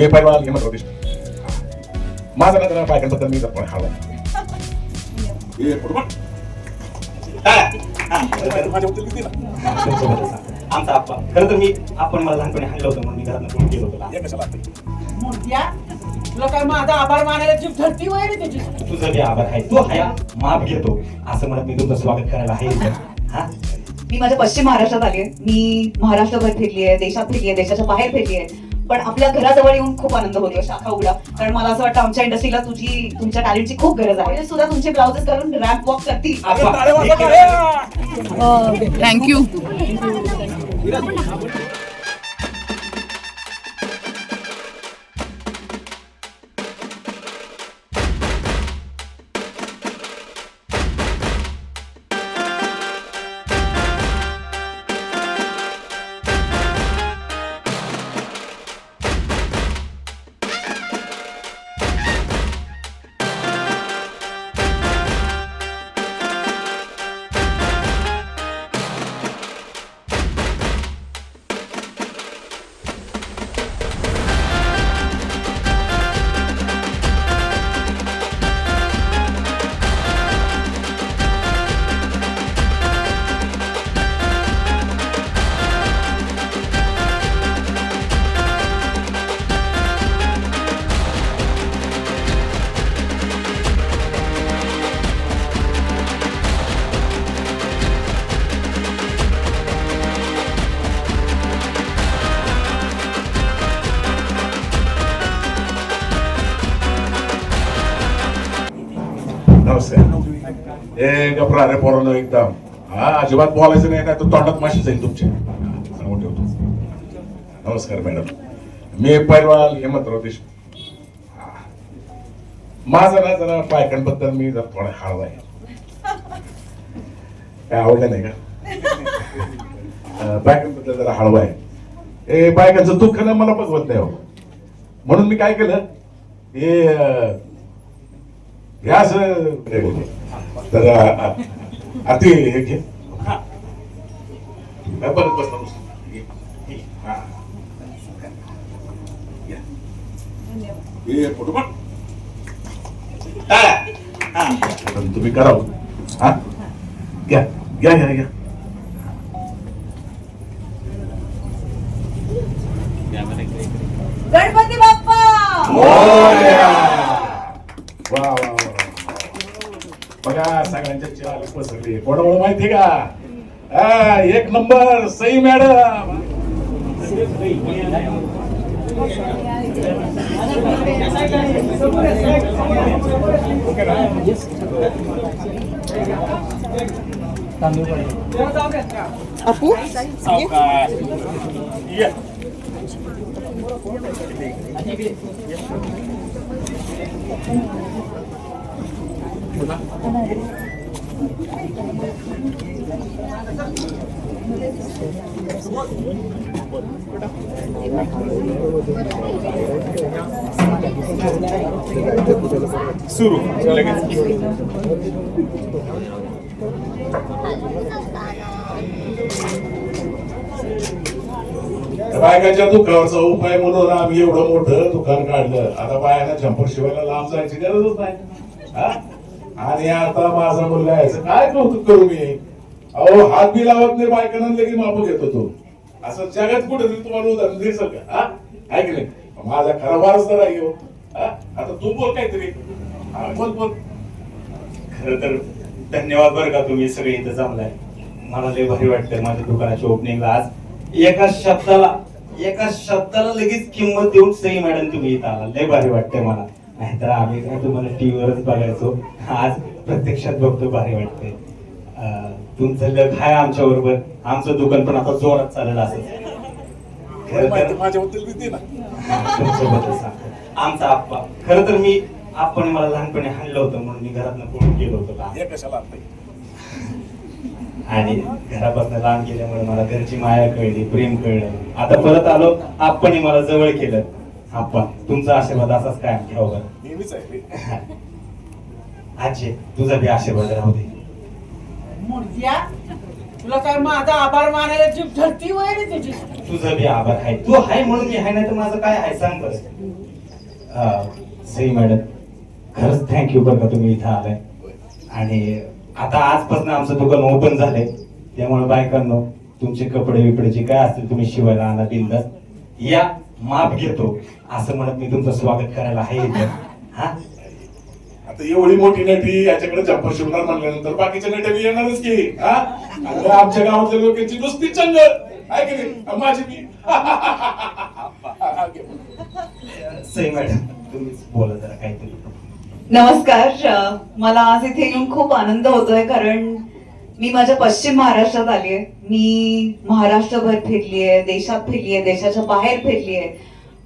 मी पहिलवान हेमंत राव देशमुख माझा ना जरा बायकांबद्दल मी हे किती ना आमचा आप्पा. खरं तर मी आपण मला लहानपणी हाणलं होतं म्हणून मी घरात पळून गेलो होतो. कशाला असते? मूर्त्या तुला काय माझा आभार मानायला जीव धरती वय रे त्याची तुझं जे आभार आहे तो हया. माफ घेतो. असं म्हणत मी तुमचं स्वागत करायला आहे. हा? मी माझ्या पश्चिम महाराष्ट्रात आली आहे. मी महाराष्ट्रभर फिरली आहे देशात फिरली आहे देशाच्या बाहेर फिरली आहे. पण आपल्या घराजवळ येऊन खूप आनंद होतो शाखा उघडा. कारण मला असं वाटतं आमच्या इंडस्ट्रीला तुझी तुमच्या टॅलेंटची खूप गरज आहे. म्हणजे सुद्धा तुमचे ब्लाउजेस करून रॅम्प वॉक करतील. थँक्यू नमस्कार ए गपरा रे पोरांनो एकदम हा अजिबात बोलायचं नाही नाही तर तोंडात माशी जाईल तुमच्या. सांगून ठेवतो नमस्कार मॅडम. मी पैलवान हेमंतराव देशमुख माझा माझं ना जरा बायकांबद्दल मी जरा थोडा हळवा आहे. काय आवडलं नाही का? अं, बायकांबद्दल जरा हळवा आहे. ए बायकांचं दुःख ना मला बघवत नाही हो. म्हणून मी काय केलं? हे हे असं तर अति हे घे. हा, बरं बस बस. घे, घे. हा. या. हे फोटो पण पण तुम्ही करावं हा? घ्या घ्या घ्या घ्या गणपती बाप्पा मोरया! वा वा वा बघा सगळ्यांच्या चेहरा पसरली. कोणामुळे माहिती का? एक नंबर सई मॅडम. अपू? सुरू लगेच. बायकाच्या दुःखावरचा उपाय म्हणून आम्ही एवढं मोठं दुकान काढलं. आता बायाला झंपर शिवायला लांब जायची गरजच नाही. आणि आता माझा मुलगा यायचं काय कौतुक करू मी? अहो हात बी लावत नाही बायकांना लगेच माप घेतो तो. असं जगात कुठे तुम्हाला उदाहरण दिसेल का? आहे की नाही? माझा खरा वारस तर आहे हो. आता तू बोल काहीतरी. हा, बोल बोल. खर तर धन्यवाद बरं का तुम्ही सगळे इथं जमलाय. मला लय भारी वाटतंय माझ्या दुकानाच्या ओपनिंगला आज. एका शब्दाला एका शब्दाला लगेच किंमत देऊन सई मॅडम तुम्ही इथं आला. लय भारी वाटतंय मला. नाहीतर आम्ही काय तुम्हाला टीव्हीवरच बघायचो. आज प्रत्यक्षात बघतो भारी वाटतंय. अं, तुमचं लग आहे आमच्या बरोबर. आमचं दुकान पण आता जोरात चालेल असं. खरं तर माझ्याबद्दल किती ना. तुमच्याबद्दल सांगतो. आमचा आप्पा. खरं तर मी आपण मला लहानपणी हाणलं होतं म्हणून मी घरातनं पळून गेलो होतो लहान. आणलंय? आणि घरापासून लांब गेल्यामुळे मला घरची माया कळली प्रेम कळलं. आता परत आलो आपण मला जवळ केलं. आप्पा तुमचा आशीर्वाद असाच काय घ्यावं बरं. नेहमीच आहे. आजी तुझा बी आशीर्वाद राहू दे. तुला काय माझा आभार मानायला जीभ धरती वय रे तुझी? तुझं बी आभार आहे. तू आहे म्हणून मी आहे नाही तर माझं काय आहे? सांग बरं. सई मॅडम खरंच थँक्यू बरं का तुम्ही इथं आलाय. आणि आता आजपासून आमचं दुकान ओपन झालंय. त्यामुळे बायकांनो तुमचे कपडे बिपडे जे काय असतील तुम्ही शिवायला आणा बिंदास. या. माप घेतो. असं म्हणत मी तुमचं स्वागत करायला आहे हा? आता एवढी मोठी नटी याच्याकडे जम्पर शिवणार म्हणल्यानंतर बाकीच्या नट्या बी येणारच की हा? आमच्या गावातल्या लोकांची नुसती चंग आहे की नाही? माझी मी सई मॅडम तुम्हीच बोला जरा काहीतरी. नमस्कार. मला आज इथे येऊन खूप आनंद होतोय कारण मी माझ्या पश्चिम महाराष्ट्रात आली आहे मी महाराष्ट्रभर फिरली आहे देशात फिरली आहे देशाच्या बाहेर फिरली आहे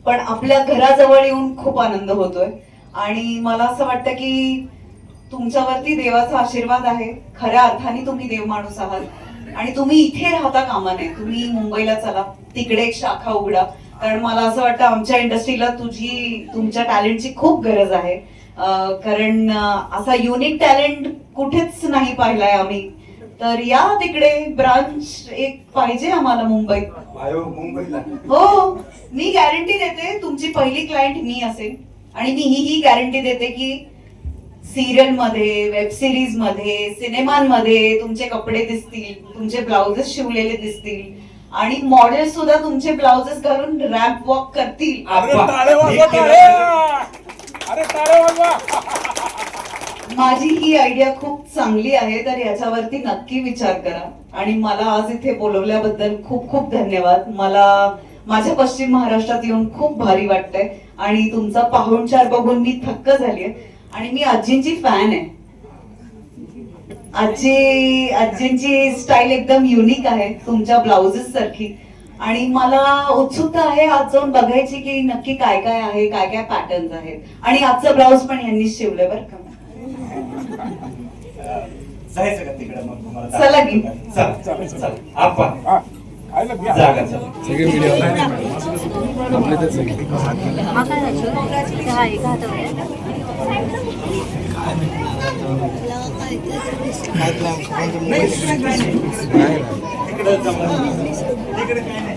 पण आपल्या घराजवळ येऊन खूप आनंद होतोय. आणि मला असं वाटतं की तुमच्यावरती देवाचा आशीर्वाद आहे. खऱ्या अर्थाने तुम्ही देव माणूस आहात. आणि तुम्ही इथे राहता कामा नये. तुम्ही मुंबईला चला. तिकडे एक शाखा उघडा. कारण मला असं वाटतं आमच्या इंडस्ट्रीला तुझी तुमच्या टॅलेंटची खूप गरज आहे. कारण असा युनिक टॅलेंट कुठेच नाही पाहिलाय आम्ही. तर या तिकडे ब्रांच एक पाहिजे आम्हाला मुंबईत. मुंबईला. हो मी गॅरंटी देते तुमची पहिली क्लायंट मी असेल. आणि मी ही ही गॅरंटी देते की सिरियलमध्ये वेब सिरीजमध्ये सिनेमांमध्ये तुमचे कपडे दिसतील तुमचे ब्लाउजेस शिवलेले दिसतील. आणि मॉडेल सुद्धा तुमचे ब्लाउजेस घालून रॅम्प वॉक करतील. अरे माझी ही आयडिया खूप चांगली आहे तर याच्यावरती नक्की विचार करा. आणि मला आज इथे बोलवल्याबद्दल खूप खूप धन्यवाद. मला माझ्या पश्चिम महाराष्ट्रात येऊन खूप भारी वाटतंय. आणि तुमचा पाहुणचार बघून मी थक्क झालीये आणि मी आजींची फॅन आहे. आजी आजींची स्टाईल एकदम युनिक आहे तुमच्या ब्लाउजेस सारखी. आणि मला उत्सुकता आहे आज जाऊन बघायची की नक्की काय काय आहे काय काय पॅटर्न्स आहेत. आणि आजचं ब्लाउज पण यांनी शिवलंय बरं का. जायचं का तिकडे मग तुम्हाला चला की. चला चला? जागा चला तिकडे जमा. तिकडे काय नाही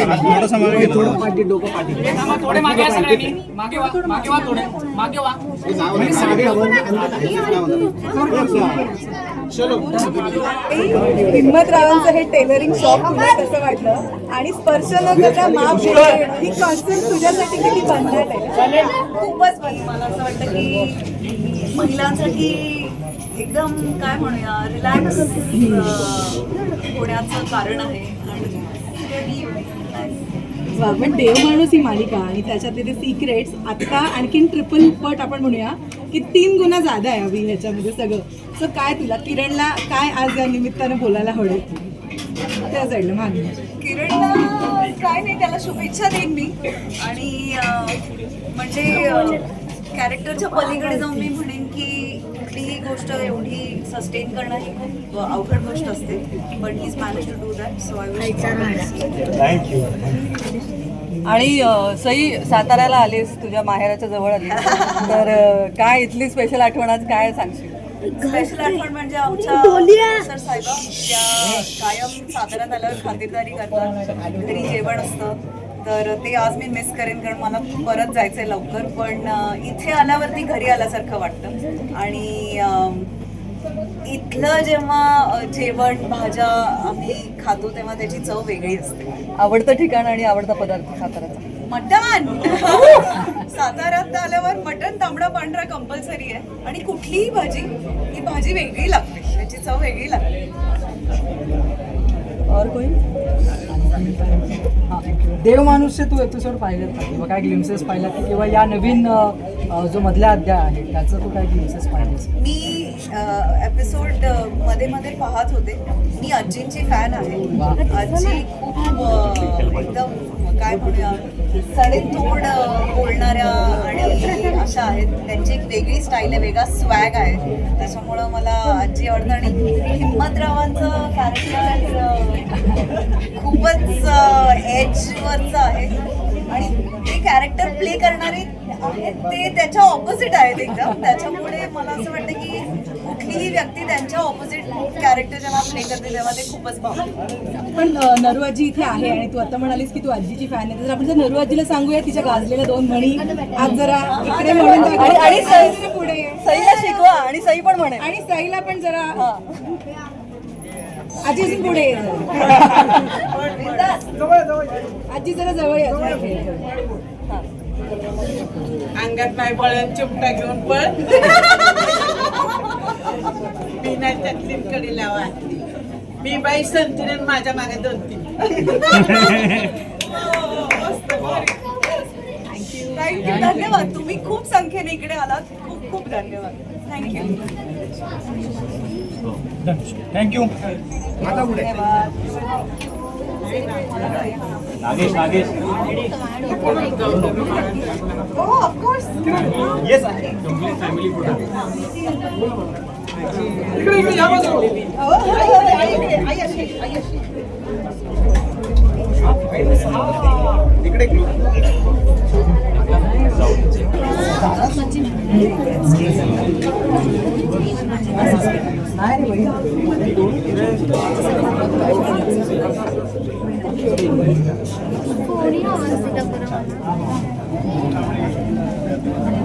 थोडं पाठी डोकं पाठी थोडे मागे असं नाही मागे वा मागे वा थोडे मागे वा हिम्मतरावांचं हे टेलरिंग शॉप तुला कसं वाटलं. आणि स्पर्श न करता माप ही कॉन्सेप्ट तुझ्यासाठी किती भन्नाट आहे? खूपच भारी मला असं वाटतं की महिलांसाठी एकदम काय म्हणूया रिलॅक्स होण्याचं कारण आहे. आणि पण देव माणूस ही मालिका आणि त्याच्यातले ते सिक्रेट्स आता आणखीन ट्रिपल पट आपण म्हणूया की तीन गुन्हा जादा आहे अभि ह्याच्यामध्ये सगळं. सो काय तुला? किरणला काय आज या निमित्तानं बोलायला हवं? त्या साईडला मागे. किरणला काय नाही त्याला शुभेच्छा देईन मी. आणि म्हणजे कॅरेक्टरच्या पलीकडे जाऊन मी म्हणेन की कुठलीही गोष्ट एवढी सस्टेन करणं ही खूप अवघड गोष्ट असते. But he's manage to do that so I thank you आणि सई साताऱ्याला आलीस तुझ्या माहेराच्या जवळ आलीस. तर काय इथली स्पेशल आठवण आज काय सांगशील? स्पेशल आठवण म्हणजे आमच्या सर साहेबा त्या कायम साताऱ्यात आल्यावर खातिरदारी करतात घरी जेवण असतं. तर ते आज मी मिस करेन कारण मला परत जायचंय लवकर. पण इथे आल्यावरती घरी आल्यासारखं वाटतं. आणि इथलं जेव्हा जेवण भाज्या आम्ही खातो तेव्हा त्याची चव वेगळी असते. आवडतं ठिकाण आणि आवडता पदार्थ साताऱ्याचा मटण! साताऱ्यात आल्यावर मटण तांबडा पांढरा कंपल्सरी आहे. आणि कुठलीही भाजी ही भाजी वेगळी लागते. त्याची चव वेगळी लागते. और कोई? देव माणूसचे तू एपिसोड पाहिलेत. का किंवा काय ग्लिम्सेस पाहिलात की किंवा या नवीन जो मधला अध्याय आहे त्याचं तू काय पाहिलेस? मी एपिसोडमध्ये मध्ये पाहत होते. मी आजींची फॅन आहे. आजी खूप अ, एकदम काय म्हणूया सडेतोड अ, बोलणाऱ्या आणि अशा आहेत. त्यांची एक वेगळी स्टाईल आहे वेगळा स्वॅग आहे. त्याच्यामुळं मला आजी आवडतं आणि हिम्मतरावांचं कॅरेक्टर खूपच एजवरचं आहे. आणि ते कॅरेक्टर प्ले करणारे ते त्याच्या ऑपोजिट आहेत एकदम त्याच्यामुळे मला असं वाटतं की कुठलीही व्यक्ती त्यांच्या ऑपोजिट कॅरेक्टर जेव्हा प्ले करते तेव्हा ते खूपच भावते पण नरू आजी इथे आहे आणि तू आता म्हणालीस की तू आजीची फॅन आहे तर आपण जर नरू आजीला सांगूया तिच्या गाजलेल्या दोन म्हणी आज जरा इकडे म्हणून. आणि पुढे. सईला शिकवा आणि सई पण म्हणे आणि साईला पण जरा. आजी अजून पुढे. आजी जरा जवळ. अंगात नाही बळण चिमटा घेऊन पळ. मी नाही त्यातली कडे लावा. मी बाई संतीने माझ्या मागे दोन तीन. थँक्यू. धन्यवाद. तुम्ही खूप संख्येने इकडे आलात. खूप खूप धन्यवाद. Thank you. Thank you. आता पुढे. नागेश नागेश. हो ऑफकोर्स येस इकडे. थोडी आवाज दिला बरं मला